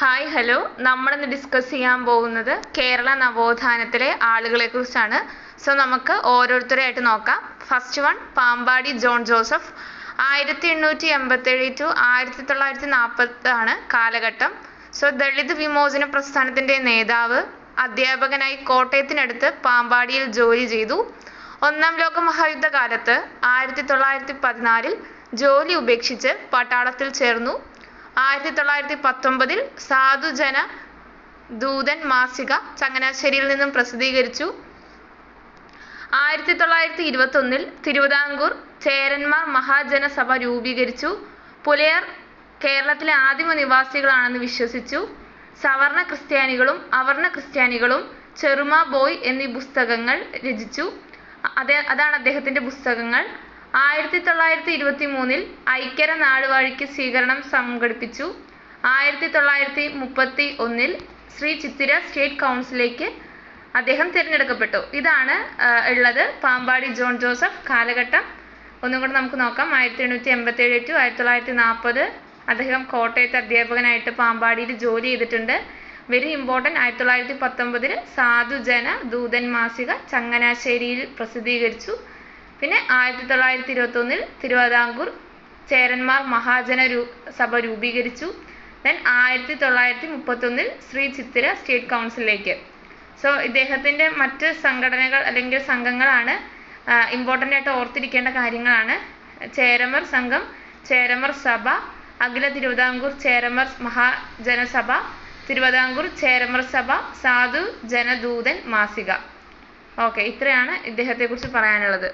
Hi hello നമ്മളിന്ന് discuss ചെയ്യാൻ പോകുന്നത് കേരള നവോത്ഥാനത്തിലെ ആളുകളെ കുറിച്ചാണ് സോ നമുക്ക് ഓരോരുത്തരെയായിട്ട് നോക്കാം. First one Pampady John Joseph. ആയിരത്തി എണ്ണൂറ്റി എൺപത്തേഴ് ടു ആയിരത്തി തൊള്ളായിരത്തി നാൽപ്പത്താണ് കാലഘട്ടം. സോ ദളിത് വിമോചന പ്രസ്ഥാനത്തിന്റെ നേതാവ് അധ്യാപകനായി കോട്ടയത്തിനടുത്ത് പാമ്പാടിയിൽ ജോലി ചെയ്തു. ഒന്നാം ലോക മഹായുദ്ധ കാലത്ത് ആയിരത്തി തൊള്ളായിരത്തി പതിനാലിൽ ജോലി ഉപേക്ഷിച്ച് പട്ടാളത്തിൽ ചേർന്നു. ആയിരത്തി തൊള്ളായിരത്തി പത്തൊമ്പതിൽ സാധുജന ദൂതൻ മാസിക ചങ്ങനാശ്ശേരിയിൽ നിന്നും പ്രസിദ്ധീകരിച്ചു. ആയിരത്തി തൊള്ളായിരത്തി ഇരുപത്തൊന്നിൽ തിരുവിതാംകൂർ ചേരന്മാർ മഹാജനസഭ രൂപീകരിച്ചു. പുലയർ കേരളത്തിലെ ആദിമ നിവാസികളാണെന്ന് വിശ്വസിച്ചു. സവർണ ക്രിസ്ത്യാനികളും അവർണ ക്രിസ്ത്യാനികളും ചെറുമ ബോയ് എന്നീ പുസ്തകങ്ങൾ രചിച്ചു. അതെ അതാണ് അദ്ദേഹത്തിന്റെ പുസ്തകങ്ങൾ. ആയിരത്തി തൊള്ളായിരത്തി ഇരുപത്തി മൂന്നിൽ ഐക്യര നാടുവാഴിക്ക് സ്വീകരണം സംഘടിപ്പിച്ചു. ആയിരത്തി തൊള്ളായിരത്തി മുപ്പത്തി ഒന്നിൽ ശ്രീ ചിത്തിര സ്റ്റേറ്റ് കൗൺസിലേക്ക് അദ്ദേഹം തിരഞ്ഞെടുക്കപ്പെട്ടു. ഇതാണ് ഉള്ളത്. പാമ്പാടി ജോൺ ജോസഫ് കാലഘട്ടം. ഒന്നും കൂടെ നമുക്ക് നോക്കാം. ആയിരത്തി എണ്ണൂറ്റി എൺപത്തേഴ് ടു ആയിരത്തി തൊള്ളായിരത്തി നാൽപ്പത് അദ്ദേഹം കോട്ടയത്ത് അധ്യാപകനായിട്ട് പാമ്പാടിയിൽ ജോലി ചെയ്തിട്ടുണ്ട്. Very important. ആയിരത്തി തൊള്ളായിരത്തി പത്തൊമ്പതിൽ സാധുജന ദൂതൻ മാസിക ചങ്ങനാശ്ശേരിയിൽ പ്രസിദ്ധീകരിച്ചു. പിന്നെ ആയിരത്തി തൊള്ളായിരത്തി ഇരുപത്തൊന്നിൽ തിരുവിതാംകൂർ ചേരന്മാർ മഹാജന രൂ സഭ രൂപീകരിച്ചു. ദെൻ ആയിരത്തി തൊള്ളായിരത്തി മുപ്പത്തൊന്നിൽ ശ്രീ ചിത്തിര സ്റ്റേറ്റ് കൗൺസിലിലേക്ക്. സോ ഇദ്ദേഹത്തിന്റെ മറ്റ് സംഘടനകൾ അല്ലെങ്കിൽ സംഘങ്ങളാണ് ഇമ്പോർട്ടന്റ് ആയിട്ട് ഓർത്തിരിക്കേണ്ട കാര്യങ്ങളാണ്. ചേരമർ സംഘം ചേരമർ സഭ അഖില തിരുവിതാംകൂർ ചേരമർ മഹാജനസഭ തിരുവിതാംകൂർ ചേരമർ സഭ സാധു ജനദൂതൻ മാസിക. ഓക്കെ ഇത്രയാണ് ഇദ്ദേഹത്തെക്കുറിച്ച് പറയാനുള്ളത്.